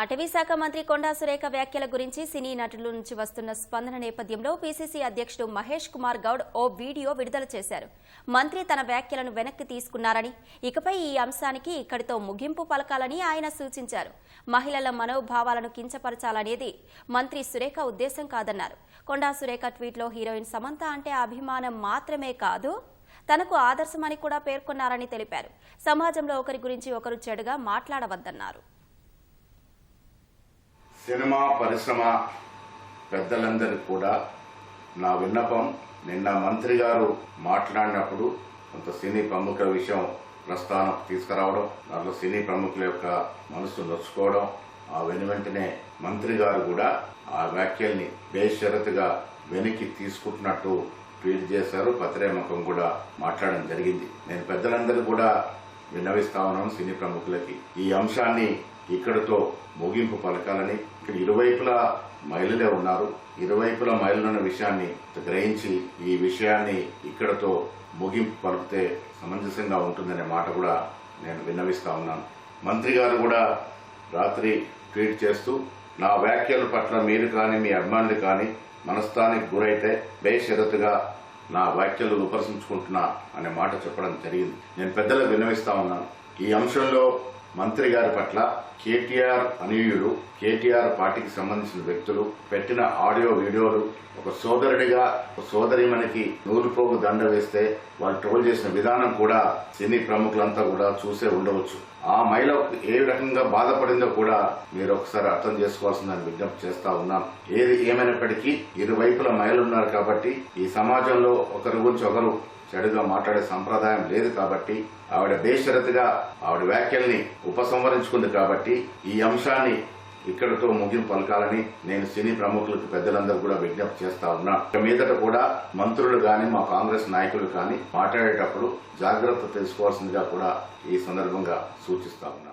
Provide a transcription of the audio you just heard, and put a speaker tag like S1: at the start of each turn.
S1: అటవీ శాఖ మంత్రి కొండా సురేఖ వ్యాఖ్యల గురించి సినీ నటుల నుంచి వస్తున్న స్పందన నేపథ్యంలో పీసీసీ అధ్యక్షుడు మహేష్ కుమార్ గౌడ్ ఓ వీడియో విడుదల చేశారు. మంత్రి తన వ్యాఖ్యలను వెనక్కి తీసుకున్నారని ఇకపై ఈ అంశానికి ఇక్కడితో ముగింపు పలకాలని ఆయన సూచించారు. మహిళల మనోభావాలను కించపరచాలనేది మంత్రి సురేఖ ఉద్దేశం కాదన్నారు. కొండా సురేఖ ట్వీట్లో హీరోయిన్ సమంత అంటే అభిమానం మాత్రమే కాదు తనకు ఆదర్శమని కూడా పేర్కొన్నారని తెలిపారు. సమాజంలో ఒకరి గురించి ఒకరు చెడుగా మాట్లాడవద్దన్నారు.
S2: సినిమా పరిశ్రమ పెద్దలందరికీ కూడా నా విన్నపం నిన్న మంత్రి గారు మాట్లాడినప్పుడు కొంత సినీ ప్రముఖుల విషయం ప్రస్థానం తీసుకురావడం దాంట్లో సినీ ప్రముఖుల యొక్క మనసు నొచ్చుకోవడం ఆ వెను వెంటనే మంత్రి గారు కూడా ఆ వ్యాఖ్యల్ని బేషరతుగా వెనక్కి తీసుకుంటున్నట్టు ట్వీట్ చేశారు. పత్రేముఖం కూడా మాట్లాడడం జరిగింది. నేను పెద్దలందరూ కూడా విన్నవిస్తా ఉన్నాను సినీ ప్రముఖులకి. ఈ అంశాన్ని ఇక్కడతో ముగింపు పలకాలని ఇక్కడ ఇరువైపులా మహిళలే ఉన్నారు. ఇరువైపులా మహిళలున్న విషయాన్ని గ్రహించి ఈ విషయాన్ని ఇక్కడతో ముగింపు పలికితే సమంజసంగా ఉంటుందనే మాట కూడా నేను విన్నవిస్తా ఉన్నాను. మంత్రి గారు కూడా రాత్రి ట్వీట్ చేస్తూ నా వ్యాఖ్యల పట్ల మీరు కానీ మీ అభిమానులు కానీ మనస్థానికి గురైతే బేషరతుగా నా వ్యాఖ్యలు ఉపరసించుకుంటున్నా అనే మాట చెప్పడం జరిగింది. నేను పెద్దలకు విన్నవిస్తా ఉన్నాను. ఈ అంశంలో మంత్రి గారి పట్ల కేటీఆర్ అనీయుడు కేటీఆర్ పార్టీకి సంబంధించిన వ్యక్తులు పెట్టిన ఆడియో వీడియోలు ఒక సోదరుడిగా ఒక సోదరి మనకి నూలుపోగు దండ వేస్తే వాళ్ళు ట్రోల్ చేసిన విధానం కూడా సినీ ప్రముఖులంతా కూడా చూసే ఉండవచ్చు. ఆ మహిళ ఏ రకంగా బాధపడిందో కూడా మీరు ఒకసారి అర్థం చేసుకోవాల్సిందని విజ్ఞప్తి చేస్తా ఉన్నాం. ఏది ఏమైనప్పటికీ ఇరువైపుల మహిళలు ఉన్నారు కాబట్టి ఈ సమాజంలో ఒకరి గురించి ఒకరు చెడుగా మాట్లాడే సంప్రదాయం లేదు కాబట్టి ఆవిడ బేషరతుగా ఆవిడ వ్యాఖ్యల్ని ఉపసంహరించుకుంది కాబట్టి ఈ అంశాన్ని ఇక్కడితో ముగింపు పలకాలని నేను సినీ ప్రముఖులకు పెద్దలందరూ కూడా విజ్ఞప్తి చేస్తా ఉన్నా. ఇక మీదట కూడా మంత్రులు గాని మా కాంగ్రెస్ నాయకులు కానీ మాట్లాడేటప్పుడు జాగ్రత్త తెలుసుకోవాల్సిందిగా కూడా ఈ సందర్భంగా సూచిస్తా ఉన్నా.